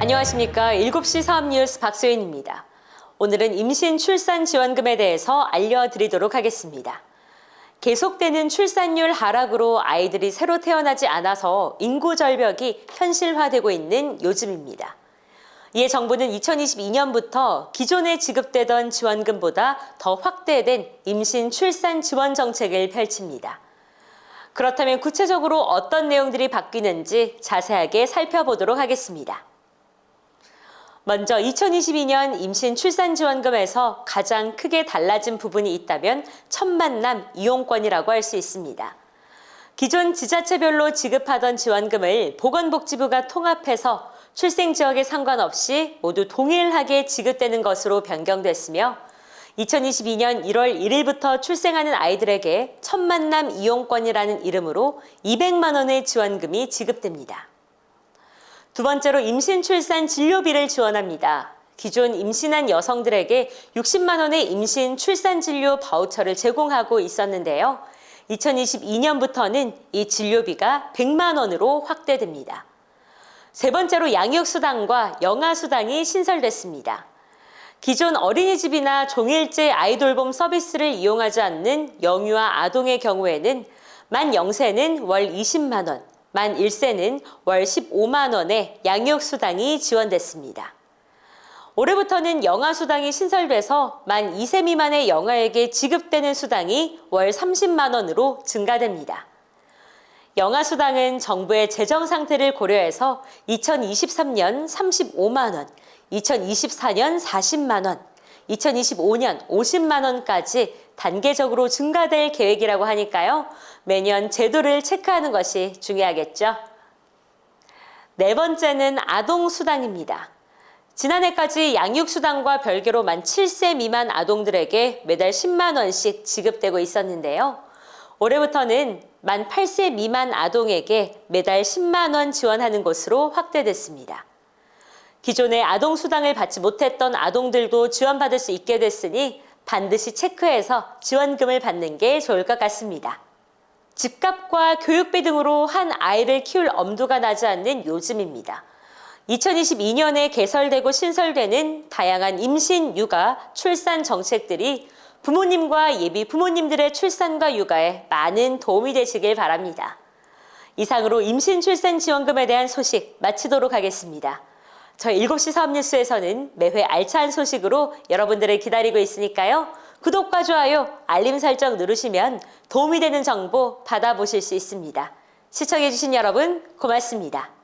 안녕하십니까. 7시 사업뉴스 박소연입니다. 오늘은 임신 출산 지원금에 대해서 알려드리도록 하겠습니다. 계속되는 출산율 하락으로 아이들이 새로 태어나지 않아서 인구 절벽이 현실화되고 있는 요즘입니다. 이에 정부는 2022년부터 기존에 지급되던 지원금보다 더 확대된 임신 출산 지원 정책을 펼칩니다. 그렇다면 구체적으로 어떤 내용들이 바뀌는지 자세하게 살펴보도록 하겠습니다. 먼저 2022년 임신 출산 지원금에서 가장 크게 달라진 부분이 있다면 첫 만남 이용권이라고 할 수 있습니다. 기존 지자체별로 지급하던 지원금을 보건복지부가 통합해서 출생 지역에 상관없이 모두 동일하게 지급되는 것으로 변경됐으며 2022년 1월 1일부터 출생하는 아이들에게 첫 만남 이용권이라는 이름으로 200만 원의 지원금이 지급됩니다. 두 번째로 임신 출산 진료비를 지원합니다. 기존 임신한 여성들에게 60만 원의 임신 출산 진료 바우처를 제공하고 있었는데요. 2022년부터는 이 진료비가 100만 원으로 확대됩니다. 세 번째로 양육수당과 영아수당이 신설됐습니다. 기존 어린이집이나 종일제 아이돌봄 서비스를 이용하지 않는 영유아 아동의 경우에는 만 0세는 월 20만 원, 만 1세는 월 15만 원의 양육 수당이 지원됐습니다. 올해부터는 영아 수당이 신설돼서 만 2세 미만의 영아에게 지급되는 수당이 월 30만 원으로 증가됩니다. 영아 수당은 정부의 재정 상태를 고려해서 2023년 35만 원, 2024년 40만 원, 2025년 50만 원까지 단계적으로 증가될 계획이라고 하니까요. 매년 제도를 체크하는 것이 중요하겠죠. 네 번째는 아동수당입니다. 지난해까지 양육수당과 별개로 만 7세 미만 아동들에게 매달 10만 원씩 지급되고 있었는데요. 올해부터는 만 8세 미만 아동에게 매달 10만 원 지원하는 것으로 확대됐습니다. 기존에 아동수당을 받지 못했던 아동들도 지원받을 수 있게 됐으니 반드시 체크해서 지원금을 받는 게 좋을 것 같습니다. 집값과 교육비 등으로 한 아이를 키울 엄두가 나지 않는 요즘입니다. 2022년에 개설되고 신설되는 다양한 임신, 육아, 출산 정책들이 부모님과 예비 부모님들의 출산과 육아에 많은 도움이 되시길 바랍니다. 이상으로 임신 출산 지원금에 대한 소식 마치도록 하겠습니다. 저희 7시 사업뉴스에서는 매회 알찬 소식으로 여러분들을 기다리고 있으니까요. 구독과 좋아요, 알림 설정 누르시면 도움이 되는 정보 받아보실 수 있습니다. 시청해주신 여러분 고맙습니다.